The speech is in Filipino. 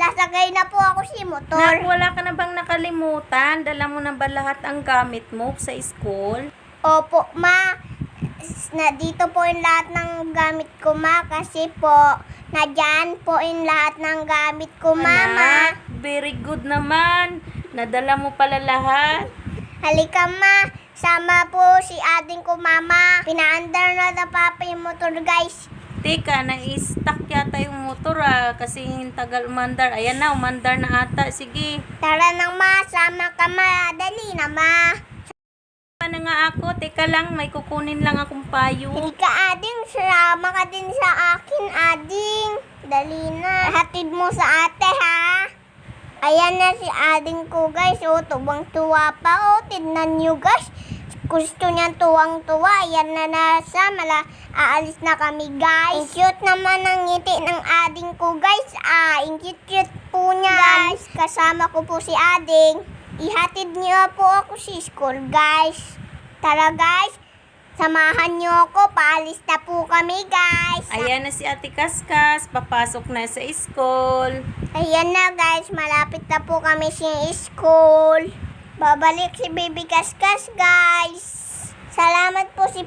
Sasakay na po ako si motor. Nak, wala ka na bang nakalimutan? Dala mo na ba lahat ang gamit mo sa school? Opo, ma. Na dito po yung lahat ng gamit ko, ma. Kasi po, na dyan po yung lahat ng gamit ko, mama. Anak, very good naman. Nadala mo pala lahat. Halika, ma. Sama po si ading ko, mama. Pinaandar na na papa yung motor, guys. Teka, na-stuck yata yung motor ah. Kasi yung tagal umandar. Ayan na, umandar na ata. Sige. Tara nang ma, sama ka, ma. Dali na, ma. Ano nga ako? Teka lang, may kukunin lang akong payo. Hindi ka, ading. Sama ka din sa akin, ading. Dali na. Hatid mo sa ate, ha? Ayan na si ading ko, guys. O, tuwang-tuwa pa. O, tignan nyo, guys. Gusto niya tuwang-tuwa. Ayan na nasa. Mala, aalis na kami, guys. Ang cute naman ang ngiti ng ading ko, guys. Ah, ang cute-cute po niya. Guys, kasama ko po si ading. Ihatid niyo po ako si school, guys. Tara, guys. Samahan niyo ako. Paalis na po kami, guys. Ayan na si Ate Kaskas. Papasok na sa school. Ayan na guys, malapit na po kami sa school. Babalik si Baby Kaskas, guys. Salamat po si